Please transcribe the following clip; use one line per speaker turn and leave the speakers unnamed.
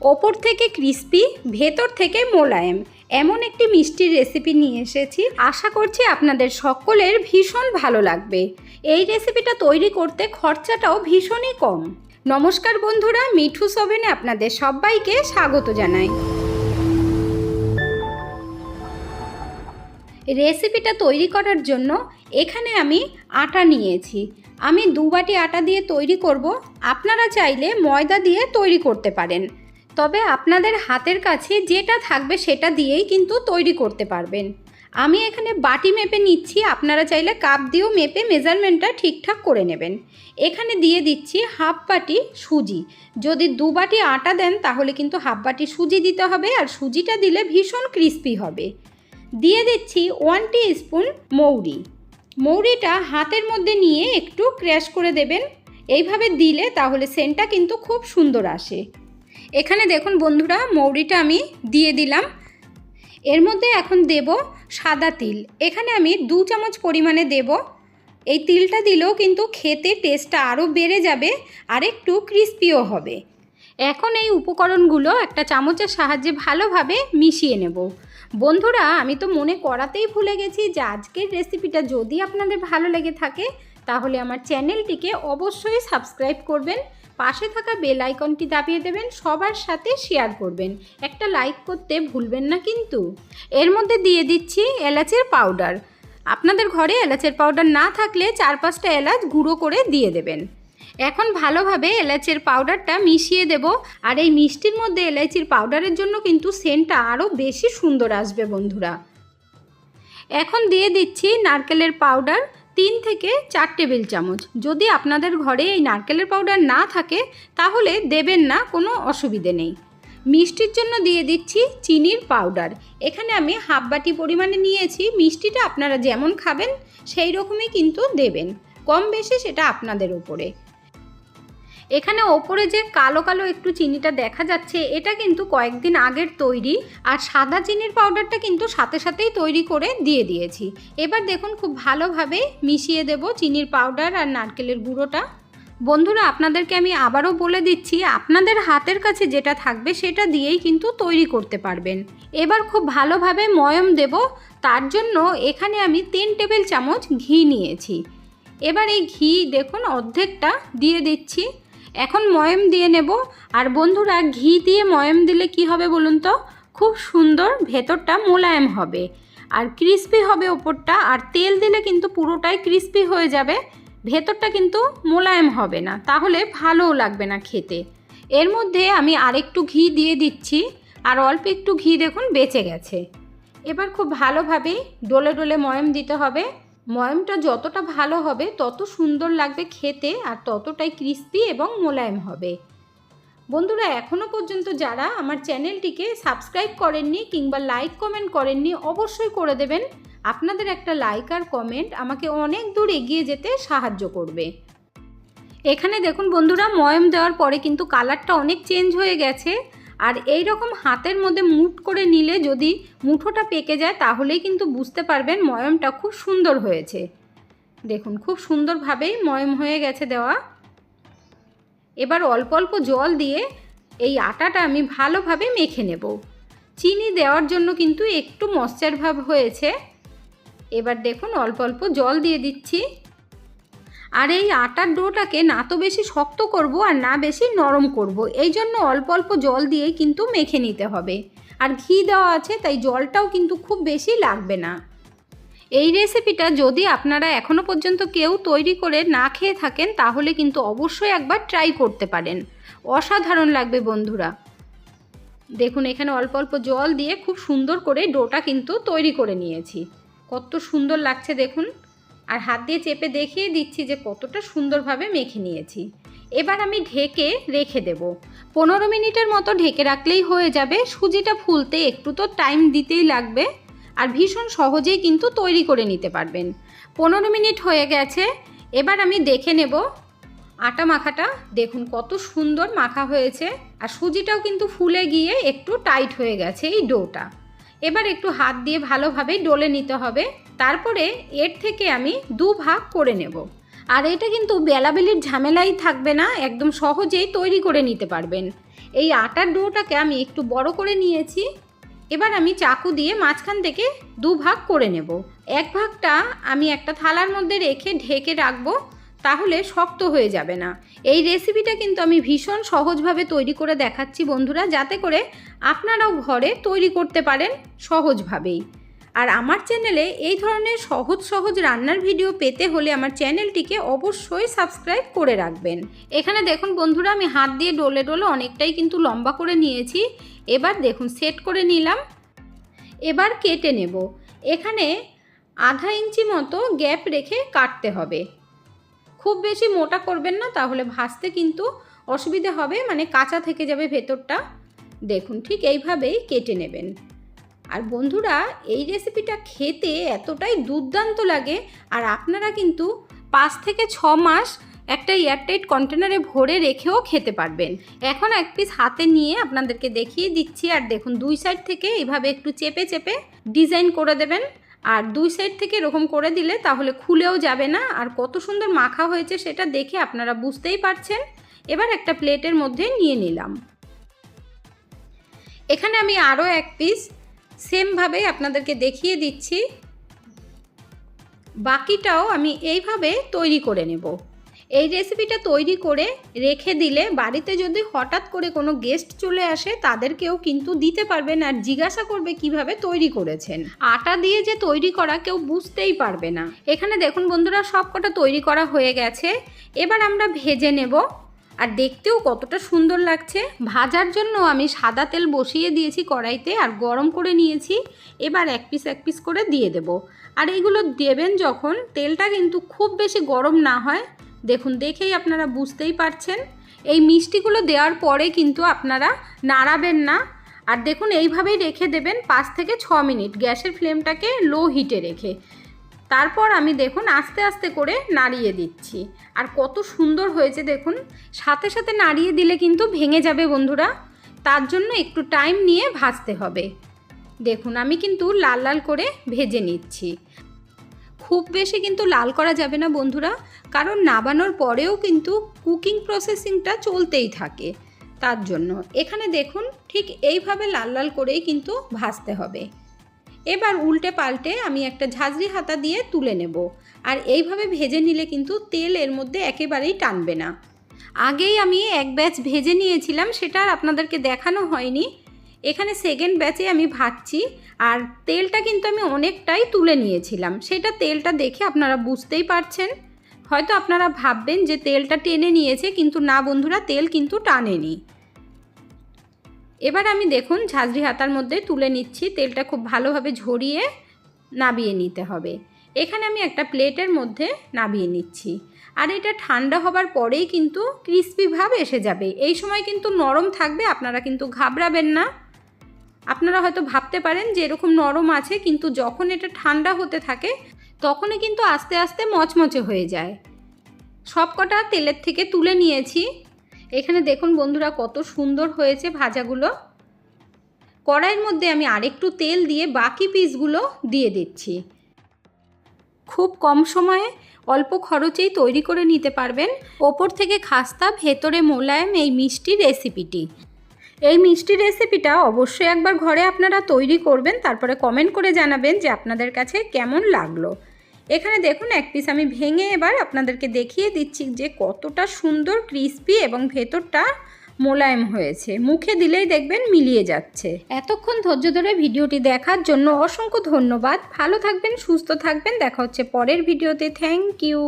ওপর থেকে ক্রিস্পি, ভেতর থেকে মোলায়েম। এমন একটি মিষ্টির রেসিপি নিয়ে এসেছি। আশা করছি আপনাদের সকলের ভীষণ ভালো লাগবে। এই রেসিপিটা তৈরি করতে খরচাটাও ভীষণই কম। নমস্কার বন্ধুরা, মিঠু সোভেনে আপনাদের সবাইকে স্বাগত জানাই। রেসিপিটা তৈরি করার জন্য এখানে আমি আটা নিয়েছি। আমি দু বাটি আটা দিয়ে তৈরি করব। আপনারা চাইলে ময়দা দিয়ে তৈরি করতে পারেন। তবে আপনাদের হাতের কাছে যেটা থাকবে সেটা দিয়েই কিন্তু তৈরি করতে পারবেন। আমি এখানে বাটি মেপে নিচ্ছি, আপনারা চাইলে কাপ দিয়েও মেপে মেজারমেন্টটা ঠিকঠাক করে নেবেন। এখানে দিয়ে দিচ্ছি হাফ বাটি সুজি। যদি দু বাটি আটা দেন, তাহলে কিন্তু হাফ বাটি সুজি দিতে হবে আর সুজিটা দিলে ভীষণ ক্রিস্পি হবে। দিয়ে দিচ্ছি ওয়ান স্পুন মৌরি। মৌরিটা হাতের মধ্যে নিয়ে একটু ক্র্যাশ করে দেবেন। এইভাবে দিলে তাহলে সেন্টটা কিন্তু খুব সুন্দর আসে। এখানে দেখুন বন্ধুরা, মৌরিটা আমি দিয়ে দিলাম। এর মধ্যে এখন দেব সাদা তিল। এখানে আমি দু চামচ পরিমাণে দেব। এই তিলটা দিলেও কিন্তু খেতে টেস্টটা আরও বেড়ে যাবে, আর একটু ক্রিস্পিও হবে। এখন এই উপকরণগুলো একটা চামচের সাহায্যে ভালোভাবে মিশিয়ে নেব। বন্ধুরা, আমি তো মনে করাতেই ভুলে গেছি যে আজকের রেসিপিটা যদি আপনাদের ভালো লেগে থাকে তাহলে আমার চ্যানেলটিকে অবশ্যই সাবস্ক্রাইব করবেন, পাশে থাকা বেল আইকনটি দাবিয়ে দেবেন, সবার সাথে শেয়ার করবেন। একটা লাইক করতে ভুলবেন না কিন্তু। এর মধ্যে দিয়ে দিচ্ছি এলাচের পাউডার। আপনাদের ঘরে এলাচের পাউডার না থাকলে চার পাঁচটা এলাচ গুঁড়ো করে দিয়ে দেবেন। এখন ভালোভাবে এলাচের পাউডারটা মিশিয়ে দেব, আর এই মিষ্টির মধ্যে এলাচির পাউডারের জন্য কিন্তু সেন্টটা আরও বেশি সুন্দর আসবে বন্ধুরা। এখন দিয়ে দিচ্ছি নারকেলের পাউডার। তিন থেকে চার টেবিল চামচ। যদি আপনাদের ঘরে এই নারকেলের পাউডার না থাকে, তাহলে দেবেন না, কোনো অসুবিধে নেই। মিষ্টির জন্য দিয়ে দিচ্ছি চিনির পাউডার এখানে আমি হাফ বাটি পরিমাণে নিয়েছি। মিষ্টিটা আপনারা যেমন খাবেন সেই রকমই কিন্তু দেবেন। কম বেশি সেটা আপনাদের উপরে। এখানে ওপরে যে কালো কালো একটু চিনিটা দেখা যাচ্ছে, এটা কিন্তু কয়েকদিন আগের তৈরি। আর সাদা চিনির পাউডারটা কিন্তু সাথে সাথেই তৈরি করে দিয়ে দিয়েছি। এবার দেখুন খুব ভালোভাবে মিশিয়ে দেব চিনির পাউডার আর নারকেলের গুঁড়োটা। বন্ধুরা, আপনাদেরকে আমি আবারও বলে দিচ্ছি, আপনাদের হাতের কাছে যেটা থাকবে সেটা দিয়েই কিন্তু তৈরি করতে পারবেন। এবার খুব ভালোভাবে ময়ম দেব, তার জন্য এখানে আমি তিন টেবিল চামচ ঘি নিয়েছি। এবার এই ঘি দেখুন অর্ধেকটা দিয়ে দিচ্ছি। এখন ময়ম দিয়ে নেব। আর বন্ধুরা, ঘি দিয়ে ময়ম দিলে কি হবে বলুন তো? খুব সুন্দর ভেতরটা মোলায়েম হবে। আর ক্রিস্পি হবে ওপরটা। আর তেল দিলে কিন্তু পুরোটাই ক্রিস্পি হয়ে যাবে। ভেতরটা কিন্তু মোলায়েম হবে না। তাহলে ভালোও লাগবে না খেতে। এর মধ্যে আমি আরেকটু ঘি দিয়ে দিচ্ছি। আর অল্প একটু ঘি দেখুন বেঁচে গেছে। এবার খুব ভালোভাবেই ডলে ডলে ময়ম দিতে হবে। ময়মটা যতটা ভালো হবে, তত সুন্দর লাগবে খেতে আর ততটাই ক্রিস্পি এবং মোলায়েম হবে। বন্ধুরা এখনও পর্যন্ত যারা আমার চ্যানেলটিকে সাবস্ক্রাইব করেননি কিংবা লাইক কমেন্ট করেননি, অবশ্যই করে দেবেন। আপনাদের একটা লাইক আর কমেন্ট আমাকে অনেক দূর এগিয়ে যেতে সাহায্য করবে। এখানে দেখুন বন্ধুরা, ময়ম দেওয়ার পরে কিন্তু কালারটা অনেক চেঞ্জ হয়ে গেছে। আর এই রকম হাতের মধ্যে মুট করে নিলে যদি মুঠোটা পেকে যায়, তাহলেই কিন্তু বুঝতে পারবেন ময়মটা খুব সুন্দর হয়েছে। দেখুন, খুব সুন্দরভাবেই ময়ম হয়ে গেছে দেওয়া। এবার অল্প অল্প জল দিয়ে এই আটাটা আমি ভালোভাবে মেখে নেব। চিনি দেওয়ার জন্য কিন্তু একটু মশ্চার ভাব হয়েছে। এবার দেখুন, অল্প অল্প জল দিয়ে দিচ্ছি। আর এই আটার ডোটাকে না তো বেশি শক্ত করব আর না বেশি নরম করব। এই জন্য অল্প অল্প জল দিয়েই কিন্তু মেখে নিতে হবে। আর ঘি দেওয়া আছে, তাই জলটাও কিন্তু খুব বেশি লাগবে না। এই রেসিপিটা যদি আপনারা এখনও পর্যন্ত কেউ তৈরি করে না খেয়ে থাকেন, তাহলে কিন্তু অবশ্যই একবার ট্রাই করতে পারেন। অসাধারণ লাগবে বন্ধুরা। দেখুন, এখানে অল্প অল্প জল দিয়ে খুব সুন্দর করে ডোটা কিন্তু তৈরি করে নিয়েছি। কত সুন্দর লাগছে দেখুন। আর হাত দিয়ে চেপে দেখিয়ে দিচ্ছি যে কতটা সুন্দরভাবে মেখে নিয়েছি। এবার আমি ঢেকে রেখে দেব। পনেরো মিনিটের মতো ঢেকে রাখলেই হয়ে যাবে। সুজিটা ফুলতে একটু তো টাইম দিতেই লাগবে আর ভীষণ সহজেই কিন্তু তৈরি করে নিতে পারবেন। পনেরো মিনিট হয়ে গেছে। এবার আমি দেখে নেব আটা মাখাটা। দেখুন কত সুন্দর মাখা হয়েছে। আর সুজিটাও কিন্তু ফুলে গিয়ে একটু টাইট হয়ে গেছে এই ডোটা এবার একটু হাত দিয়ে ভালোভাবে ডলে নিতে হবে। তারপরে এর থেকে আমি দু ভাগ করে নেব। আর এটা কিন্তু বেলাবেলির ঝামেলাই থাকবে না, একদম সহজেই তৈরি করে নিতে পারবেন। এই আটার ডোটাকে আমি একটু বড় করে নিয়েছি। এবার আমি চাকু দিয়ে মাঝখান থেকে দু ভাগ করে নেব। এক ভাগটা আমি একটা থালার মধ্যে রেখে ঢেকে রাখব। তাহলে শক্ত হয়ে যাবে না। এই রেসিপিটা কিন্তু আমি ভীষণ সহজভাবে তৈরি করে দেখাচ্ছি বন্ধুরা, যাতে করে আপনারাও ঘরে তৈরি করতে পারেন সহজভাবেই। আর আমার চ্যানেলে এই ধরনের সহজ সহজ রান্নার ভিডিও পেতে হলে আমার চ্যানেলটিকে অবশ্যই সাবস্ক্রাইব করে রাখবেন। এখানে দেখুন বন্ধুরা, আমি হাত দিয়ে ডলে ডলে অনেকটাই কিন্তু লম্বা করে নিয়েছি। এবার দেখুন সেট করে নিলাম। এবার কেটে নেব। এখানে আধা ইঞ্চি মতো গ্যাপ রেখে কাটতে হবে। খুব বেশি মোটা করবেন না, তাহলে ভাজতে কিন্তু অসুবিধে হবে মানে কাঁচা থেকে যাবে ভেতরটা। দেখুন, ঠিক এইভাবেই কেটে নেবেন। আর বন্ধুরা, এই রেসিপিটা খেতে এতটাই দুর্দান্ত লাগে, আর আপনারা কিন্তু পাঁচ থেকে ছ মাস একটা এয়ারটাইট কন্টেনারে ভরে রেখেও খেতে পারবেন। এখন এক পিস হাতে নিয়ে আপনাদেরকে দেখিয়ে দিচ্ছি, আর দেখুন, দুই সাইড থেকে এইভাবে একটু চেপে চেপে ডিজাইন করে দেবেন। আর দুই সাইড থেকে এরকম করে দিলে তাহলে খুলেও যাবে না। আর কত সুন্দর মাখা হয়েছে সেটা দেখে আপনারা বুঝতেই পারছেন। এবার একটা প্লেটের মধ্যে নিয়ে নিলাম। এখানে আমি আরও এক পিস সেমভাবে আপনাদেরকে দেখিয়ে দিচ্ছি। বাকিটাও আমি এইভাবে তৈরি করে নেব। এই রেসিপিটা তৈরি করে রেখে দিলে বাড়িতে যদি হঠাৎ করে কোনো গেস্ট চলে আসে, তাদেরকেও কিন্তু দিতে পারবেন আর জিজ্ঞাসা করবে কীভাবে তৈরি করেছেন। আটা দিয়ে যে তৈরি করা কেউ বুঝতেই পারবে না। এখানে দেখুন বন্ধুরা সব কটা তৈরি করা হয়ে গেছে। এবার আমরা ভেজে নেব। আর দেখতেও কতটা সুন্দর লাগছে। ভাজার জন্য আমি সাদা তেল বসিয়ে দিয়েছি কড়াইতে আর গরম করে নিয়েছি। এবার এক পিস এক পিস করে দিয়ে দেব। আর এইগুলো দেবেন যখন তেলটা কিন্তু খুব বেশি গরম না হয় দেখুন, দেখেই আপনারা বুঝতেই পারছেন। এই মিষ্টিগুলো দেওয়ার পরে কিন্তু আপনারা নাড়াবেন না। আর দেখুন, এইভাবেই রেখে দেবেন পাঁচ থেকে ছ মিনিট। গ্যাসের ফ্লেমটাকে লো হিটে রেখে। তারপর আমি দেখুন, আস্তে আস্তে করে নাড়িয়ে দিচ্ছি। আর কত সুন্দর হয়েছে দেখুন। সাথে সাথে নাড়িয়ে দিলে কিন্তু ভেঙে যাবে বন্ধুরা। তার জন্য একটু টাইম নিয়ে ভাজতে হবে। দেখুন, আমি কিন্তু লাল লাল করে ভেজে নিচ্ছি। খুব বেশি কিন্তু লাল করা যাবে না বন্ধুরা, কারণ নাবানোর পরেও কিন্তু কুকিং প্রসেসিংটা চলতেই থাকে। তার জন্য এখানে দেখুন ঠিক এইভাবে লাল লাল করেই কিন্তু ভাজতে হবে। এবার উল্টে পাল্টে আমি একটা ঝাঁঝরি হাতা দিয়ে তুলে নেব, আর এইভাবে ভেজে নিলে কিন্তু তেল এর মধ্যে একেবারেই টানবে না। আগেই আমি এক ব্যাচ ভেজে নিয়েছিলাম, সেটা আর আপনাদেরকে দেখানো হয়নি। এখানে সেকেন্ড ব্যাচে আমি ভাজছি আর তেলটা কিন্তু আমি অনেকটাই তুলে নিয়েছিলাম। সেটা তেলটা দেখে আপনারা বুঝতেই পারছেন। হয়তো আপনারা ভাববেন যে তেলটা টেনে নিয়েছে, কিন্তু না বন্ধুরা, তেল কিন্তু টানেনি। এবার আমি দেখুন ঝাঁঝরি হাতার মধ্যে তুলে নিচ্ছি, তেলটা খুব ভালোভাবে ঝরিয়ে নাবিয়ে নিতে হবে। এখানে আমি একটা প্লেটের মধ্যে নাবিয়ে নিচ্ছি। আর এটা ঠান্ডা হবার পরেই কিন্তু ক্রিস্পি ভাব এসে যাবে। এই সময় কিন্তু নরম থাকবে, আপনারা কিন্তু ঘাবড়াবেন না। আপনারা হয়তো ভাবতে পারেন যে এরকম নরম আছে, কিন্তু যখন এটা ঠান্ডা হতে থাকে, তখনই কিন্তু আস্তে আস্তে মচমচে হয়ে যায়। সব কটা তেলের থেকে তুলে নিয়েছি। এখানে দেখুন বন্ধুরা কত সুন্দর হয়েছে ভাজাগুলো। কড়াইয়ের মধ্যে আমি আরেকটু তেল দিয়ে বাকি পিসগুলো দিয়ে দিচ্ছি। খুব কম সময়ে অল্প খরচেই তৈরি করে নিতে পারবেন। ওপর থেকে খাস্তা, ভেতরে মোলায়েম, এই মিষ্টি রেসিপিটি। এই মিষ্টি রেসিপিটা অবশ্যই একবার ঘরে আপনারা তৈরি করবেন, তারপরে কমেন্ট করে জানাবেন যে আপনাদের কাছে কেমন লাগল। এখানে দেখুন, এক পিস আমি ভেঙে এবার আপনাদেরকে দেখিয়ে দিচ্ছি যে কতটা সুন্দর ক্রিস্পি এবং ভেতরটা মোলায়েম হয়েছে। মুখে দিলেই দেখবেন মিলিয়ে যাচ্ছে। এতক্ষণ ধৈর্য ধরে ভিডিওটি দেখার জন্য অসংখ্য ধন্যবাদ। ভালো থাকবেন, সুস্থ থাকবেন। দেখা হচ্ছে পরের ভিডিওতে। Thank you